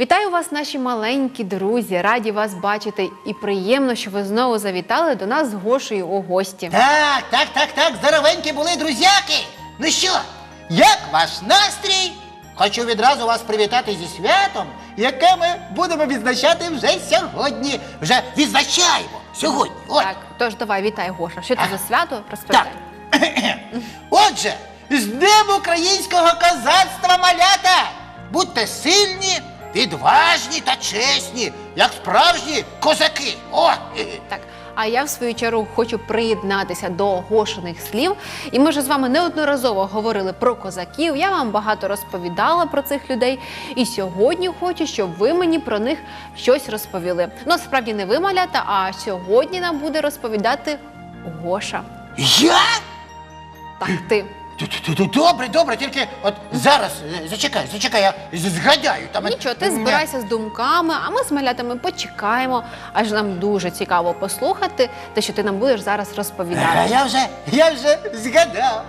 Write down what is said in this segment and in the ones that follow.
Вітаю вас, наші маленькі друзі! Раді вас бачити і приємно, що ви знову завітали до нас з Гошею у гості. Так, так, так, так, здоровенькі були друзяки. Ну що, як ваш настрій? Хочу відразу вас привітати зі святом, яке ми будемо відзначати вже сьогодні. Вже відзначаємо сьогодні. От. Так, тож давай, вітай, Гоша. Що це за свято? Так. Розповідай. Отже, з Днем українського козацтва малята! Будьте сильні, відважні та чесні, як справжні козаки. О! Так, а я в свою чергу хочу приєднатися до Гошиних слів. І ми вже з вами неодноразово говорили про козаків. Я вам багато розповідала про цих людей. І сьогодні хочу, щоб ви мені про них щось розповіли. Ну, справді не ви малята, а сьогодні нам буде розповідати Гоша. Я? Так, ти. Добре, добре, тільки от зараз е, зачекай, зачекай, я з- згадаю там. е, Нічого, ти е, збирайся з думками, а ми з малятами почекаємо. Аж нам дуже цікаво послухати те, що ти нам будеш зараз А розповідати. я вже, я вже згадав.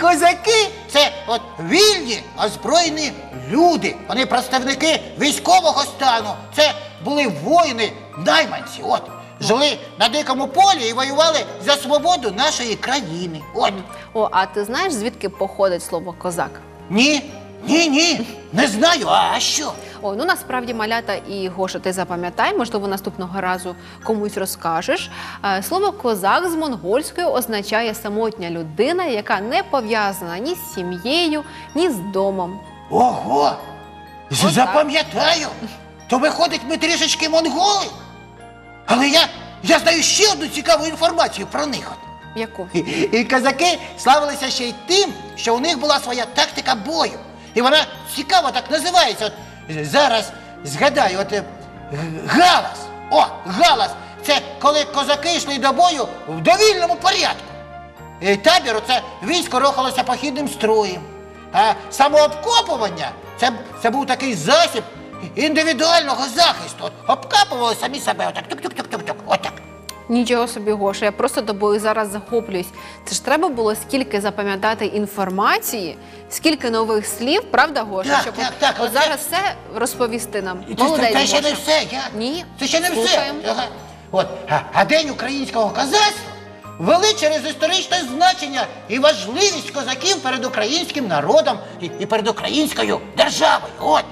Козаки це от вільні, озброєні люди. Вони представники військового стану. Це були воїни, найманці. От жили на дикому полі і воювали за свободу нашої країни. От О, а ти знаєш, звідки походить слово козак? ні, ні, ні, не знаю. А що? Ой, ну насправді малята і Гоша, ти запам'ятай, можливо, наступного разу комусь розкажеш. Е, Слово козак з монгольською означає самотня людина, яка не пов'язана ні з сім'єю, ні з домом. Ого! так. Запам'ятаю. То виходить, ми трішечки монголи. Але я, я знаю ще одну цікаву інформацію про них. Яку? І, і козаки славилися ще й тим, що у них була своя тактика бою. І вона цікаво так називається. От е, зараз згадаю, от е, галас. О, галас. Це коли козаки йшли до бою в довільному порядку. І табір це військо рухалося похідним строєм. А самообкопування це, це був такий засіб індивідуального захисту. От обкапували самі себе. Отак, тук-тук-тук-тук-тук. Отак. Нічого собі, Гоша, я просто тобою зараз захоплююсь. Це ж треба було скільки запам'ятати інформації, скільки нових слів, правда, Гоша? Так, Щоб так, от, так, от оце- зараз все розповісти нам. І Це, Молодець, це, це ще не Гоша. все. Я... Ні, Це ще не слухаємо. все. Ага. От, а, а День українського козацтва ввели через історичне значення і важливість козаків перед українським народом і, і перед українською державою. От.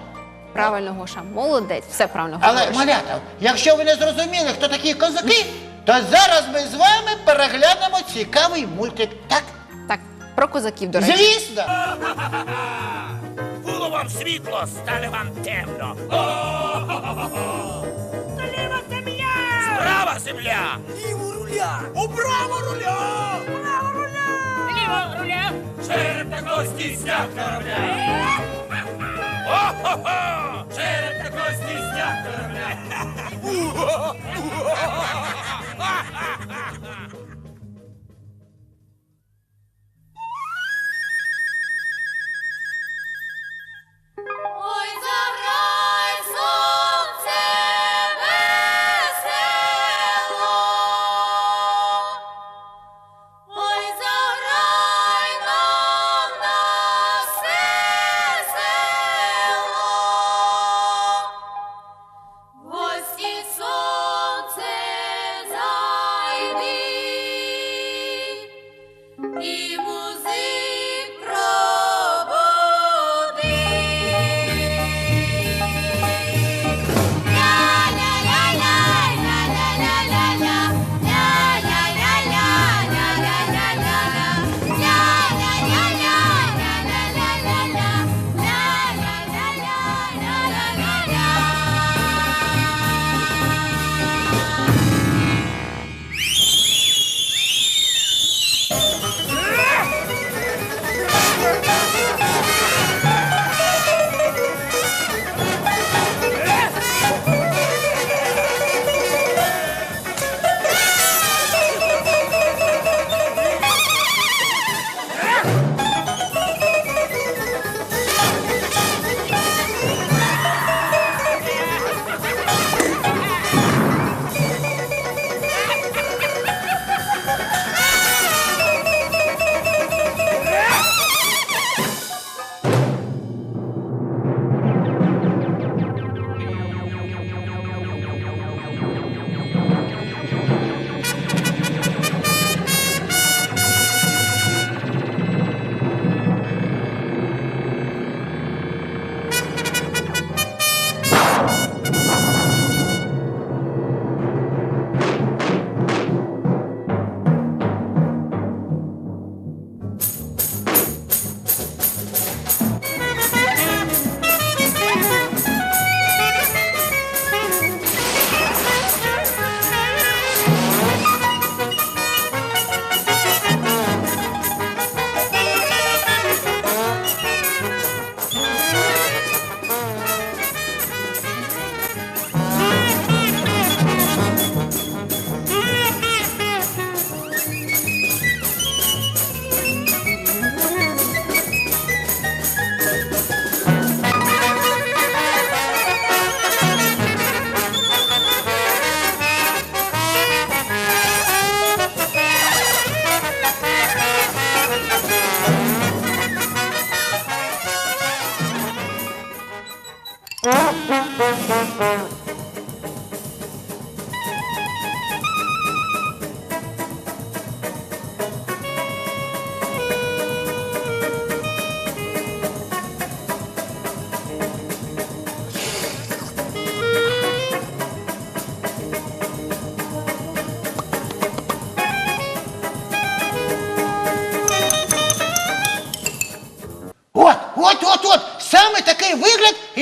Правильно, Гоша, молодець, все правильно Але, говориш. малята, якщо ви не зрозуміли, хто такі козаки, то зараз ми з вами переглянемо цікавий мультик. Так? Так, про козаків, до речі. Звісно. Було вам світло, стане вам темно. Ліва земля! Справа земля! Ліво руля! Управо руля! Право руля! Ліво руля! Череп та кості стяг корабля! О-хо-хо! Череп такой стяг корабля!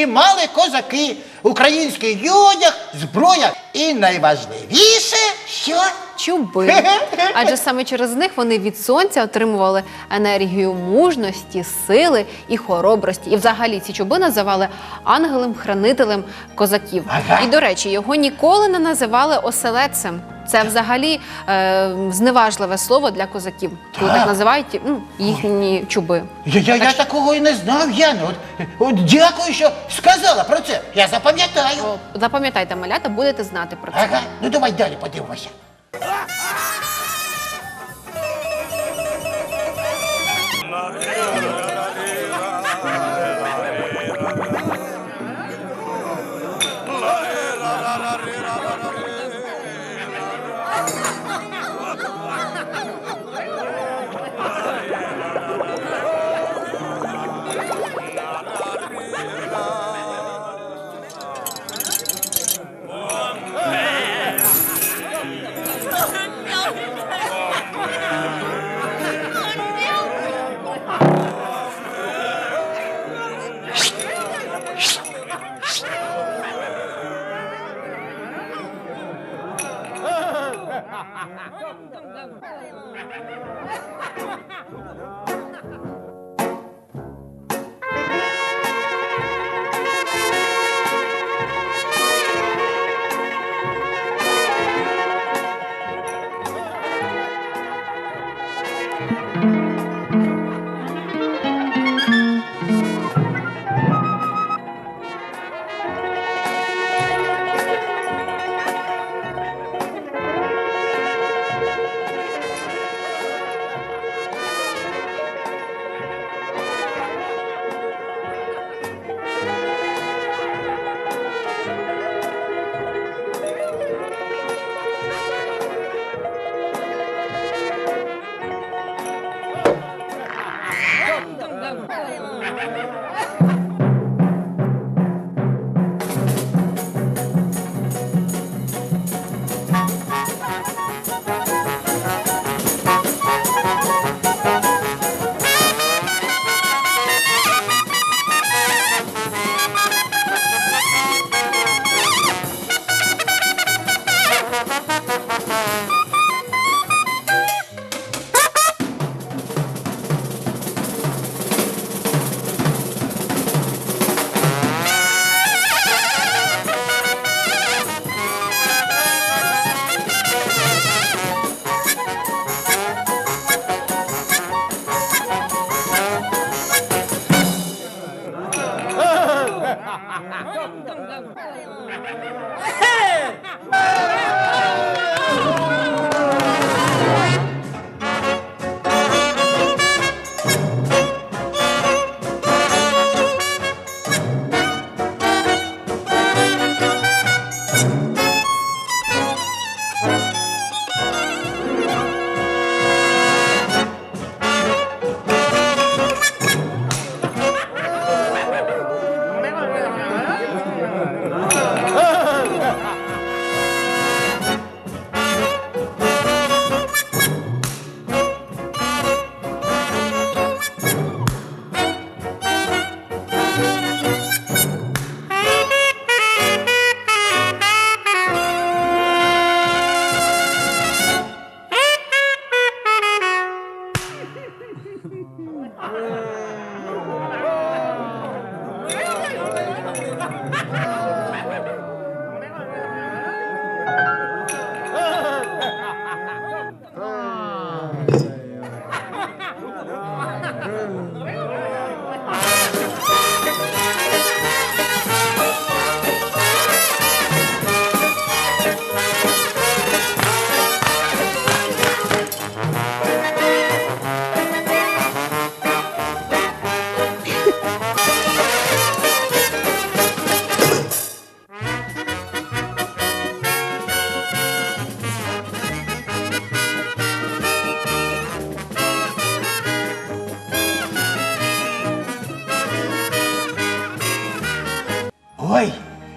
І мали козаки. Український одяг, зброя і найважливіше, що Чуби. Адже саме через них вони від сонця отримували енергію мужності, сили і хоробрості. І взагалі ці чуби називали ангелем-хранителем козаків. Ага. І до речі, його ніколи не називали оселедцем. Це взагалі е, зневажливе слово для козаків, коли Так. називають ну, їхні чуби. Я, я, я такого і не знав, Яна. От, от дякую, що сказала про це. Я запам'ятаю. Запам'ятайте, малята, будете знати про це. Ага, ну давай далі подивимося. Yeah.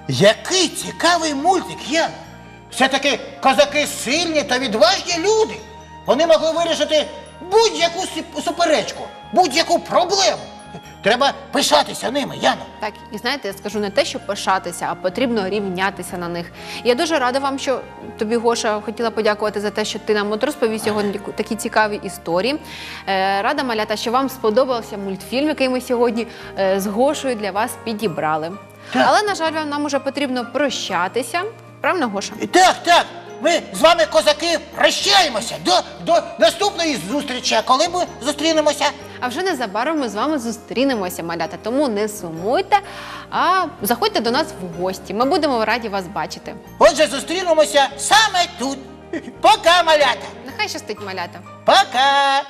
Який цікавий мультик, Яна. Все-таки козаки сильні та відважні люди. Вони могли вирішити будь-яку суперечку, будь-яку проблему. треба пишатися ними, Яно. Так, і знаєте, я скажу не те, що пишатися, а потрібно рівнятися на них. Я дуже рада вам, що тобі Гоша хотіла подякувати за те, що ти нам от розповів сьогодні такі цікаві історії. Е, рада малята, що вам сподобався мультфільм, який ми сьогодні е, з Гошою для вас підібрали. Так. Але на жаль, нам уже потрібно прощатися. Правильно, Гоша? Так, так. Ми з вами, козаки, прощаємося до, до наступної зустрічі. А коли ми зустрінемося? А вже незабаром ми з вами зустрінемося, малята. Тому не сумуйте, а заходьте до нас в гості. Ми будемо раді вас бачити. Отже, зустрінемося саме тут. Пока, малята. Нехай щастить малята. Пока.